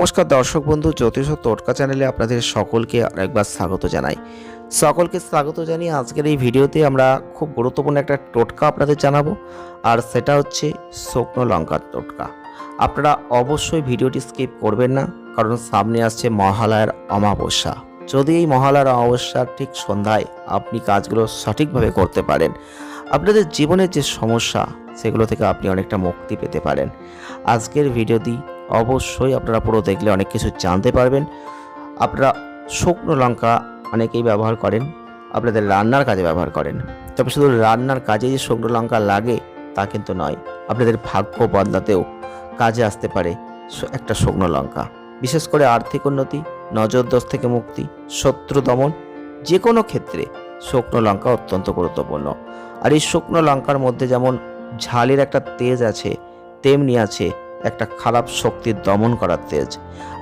নমস্কার দর্শক বন্ধু, জ্যোতিষ ও টোটকা চ্যানেলে আপনাদের সকলকে আরেকবার স্বাগত জানাই। সকলকে স্বাগত জানিয়ে আজকের এই ভিডিওতে আমরা খুব গুরুত্বপূর্ণ একটা টোটকা আপনাদের জানাব, আর সেটা হচ্ছে শুকনো লঙ্কার টোটকা। আপনারা অবশ্যই ভিডিওটি স্কিপ করবেন না, কারণ সামনে আসছে মহালয়ার অমাবস্যা। যদি এই মহালয়ার অমাবস্যার ঠিক সন্ধ্যায় আপনি কাজগুলো সঠিকভাবে করতে পারেন আপনাদের জীবনের যে সমস্যা, সেগুলো থেকে আপনি অনেকটা মুক্তি পেতে পারেন। আজকের ভিডিওটি অবশ্যই আপনারা পুরো দেখলে অনেক কিছু জানতে পারবেন। আপনারা শুকনো লঙ্কা অনেকেই ব্যবহার করেন, আপনাদের রান্নার কাজে ব্যবহার করেন। তবে শুধু রান্নার কাজে যে শুকনো লঙ্কা লাগে, তা কিন্তু নয়, আপনাদের ভাগ্য বদলাতেও কাজে আসতে পারে একটা শুকনো লঙ্কা। বিশেষ করে আর্থিক উন্নতি নজরদোষ থেকে মুক্তি, শত্রু দমন যে কোনো ক্ষেত্রে শুকনো লঙ্কা অত্যন্ত গুরুত্বপূর্ণ। আর এই শুকনো লঙ্কার মধ্যে যেমন ঝালের একটা তেজ আছে, তেমনি আছে একটা খারাপ শক্তির দমন করার তেজ।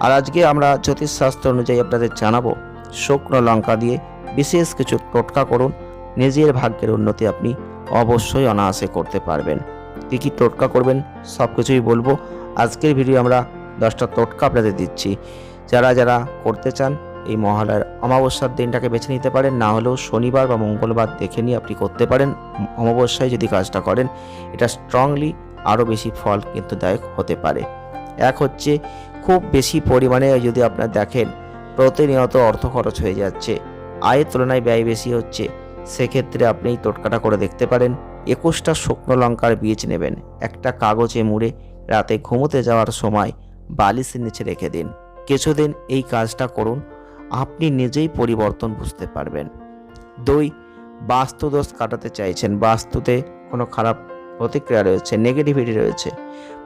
আর আজকে আমরা জ্যোতিষশাস্ত্র অনুযায়ী আপনাদের জানাব, শুকনো লঙ্কা দিয়ে বিশেষ কিছু টোটকা করুন, নিজের ভাগ্যের উন্নতি আপনি অবশ্যই অনায়াসে করতে পারবেন। কী কী টোটকা করবেন সব কিছুই বলব। আজকের ভিডিও আমরা দশটা টোটকা আপনাদের দিচ্ছি। যারা যারা করতে চান এই মহালয়ার অমাবস্যার দিনটাকে বেছে নিতে পারেন। না হলেও শনিবার বা মঙ্গলবার দেখে নিয়ে আপনি করতে পারেন। অমাবস্যায় যদি কাজটা করেন, এটা স্ট্রংলি আরও বেশি ফল কিন্তু দায়ক হতে পারে। এক হচ্ছে, খুব বেশি পরিমাণে যদি আপনার দেখেন, প্রতিনিয়ত অর্থ খরচ হয়ে যাচ্ছে। আয়ের তুলনায় ব্যয় বেশি হচ্ছে। সেক্ষেত্রে আপনি টোটকাটা করে দেখতে পারেন। একুশটা শুকনো লঙ্কার বীজ নেবেন। একটা কাগজে মুড়ে রাতে ঘুমোতে যাওয়ার সময় বালিশের নিচে রেখে দিন। কিছুদিন এই কাজটা করুন। আপনি নিজেই পরিবর্তন বুঝতে পারবেন। দুই, বাস্তুদোষ কাটাতে চাইছেন। বাস্তুতে কোনো খারাপ প্রতিক্রিয়া রয়েছে নেগেটিভিটি রয়েছে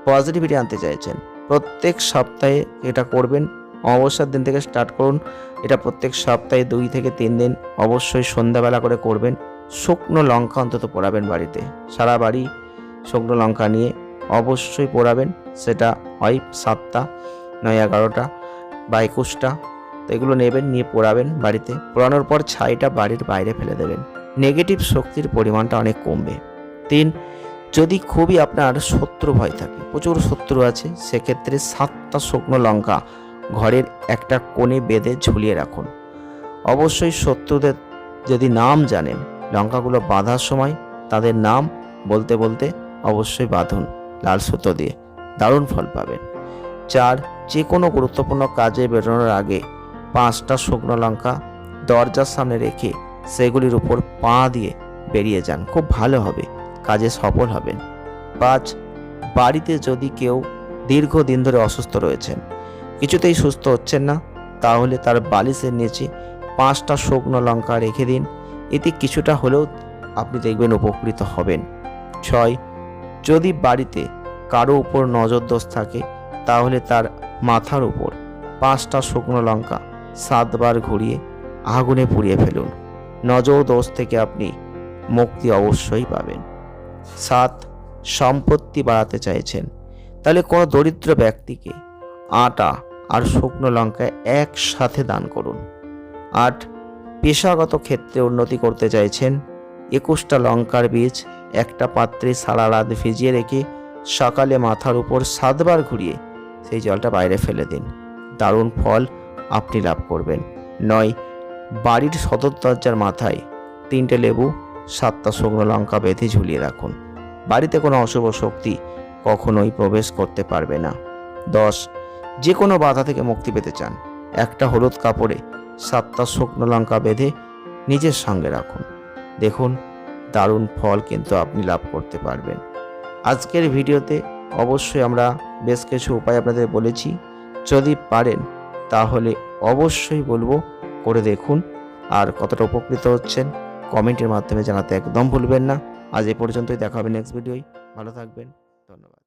পজিটিভিটি আনতে চাইছেন। প্রত্যেক সপ্তাহে এটা করবেন অবসর দিন থেকে স্টার্ট করুন। এটা প্রত্যেক সপ্তাহে দুই থেকে তিন দিন অবশ্যই সন্ধ্যাবেলা করে করবেন। শুকনো লঙ্কা অন্তত পোড়াবেন বাড়িতে। সারা বাড়ি শুকনো লঙ্কা নিয়ে অবশ্যই পোড়াবেন। সেটা হয় সাতটা, নয় এগারোটা বা একুশটা। তো এগুলো নেবেন, নিয়ে পোড়াবেন বাড়িতে। পোড়ানোর পর ছাইটা বাড়ির বাইরে ফেলে দেবেন। নেগেটিভ শক্তির পরিমাণটা অনেক কমবে। তিন, যদি খুবই আপনার শত্রু ভয় থাকে, প্রচুর শত্রু আছে, সেক্ষেত্রে সাতটা শুকনো লঙ্কা ঘরের একটা কোণে বেঁধে ঝুলিয়ে রাখুন। অবশ্যই শত্রুদের যদি নাম জানেন, লঙ্কাগুলো বাঁধার সময় তাদের নাম বলতে বলতে অবশ্যই বাঁধুন লাল সুতো দিয়ে। দারুণ ফল পাবেন। চার, যে কোনো গুরুত্বপূর্ণ কাজে বেরোনোর আগে পাঁচটা শুকনো লঙ্কা দরজার সামনে রেখে সেগুলির উপর পা দিয়ে বেরিয়ে যান। খুব ভালো হবে, কাজে সফল হবেন। পাঁচ, বাড়িতে যদি কেউ দীর্ঘদিন ধরে অসুস্থ রয়েছেন, কিছুতেই সুস্থ হচ্ছেন না, তাহলে তার বালিশের নিচে পাঁচটা শুকনো লঙ্কা রেখে দিন। এতে কিছুটা হলেও আপনি দেখবেন উপকৃত হবেন। ছয়, যদি বাড়িতে কারও উপর নজরদোষ থাকে, তাহলে তার মাথার উপর পাঁচটা শুকনো লঙ্কা সাতবার ঘুরিয়ে আগুনে পুড়িয়ে ফেলুন। নজর দোষ থেকে আপনি মুক্তি অবশ্যই পাবেন। সাত, সম্পত্তি বাড়াতে চাইছেন। তাহলে কোনো দরিদ্র ব্যক্তিকে আটা আর শুকনো লঙ্কা একসাথে দান করুন। আট, পেশাগত ক্ষেত্রে উন্নতি করতে চাইছেন। একুশটা লঙ্কার বীজ একটা পাত্রে সারা রাত ভিজিয়ে রেখে সকালে মাথার উপর সাতবার ঘুরিয়ে সেই জলটা বাইরে ফেলে দিন। দারুণ ফল আপনি লাভ করবেন। নয়, বাড়ির সদর দরজার মাথায় তিনটে লেবু, সাতটা শুকনো লঙ্কা বেঁধে ঝুলিয়ে রাখুন। বাড়িতে কোনো অশুভ শক্তি কখনোই প্রবেশ করতে পারবে না। দশ, যে কোনো বাধা থেকে মুক্তি পেতে চান। একটা হলুদ কাপড়ে সাতটা শুকনো লঙ্কা বেঁধে নিজের সঙ্গে রাখুন। দেখুন, দারুণ ফল কিন্তু আপনি লাভ করতে পারবেন। আজকের ভিডিওতে অবশ্যই আমরা বেশ কিছু উপায় আপনাদের বলেছি। যদি পারেন তাহলে অবশ্যই বলব করে দেখুন। আর কতটা উপকৃত হচ্ছেন, কমেন্টের মাধ্যমে জানাতে একদম ভুলবেন না। আজ এ পর্যন্তই, দেখা হবে নেক্সট ভিডিওয় ভালো থাকবেন, ধন্যবাদ।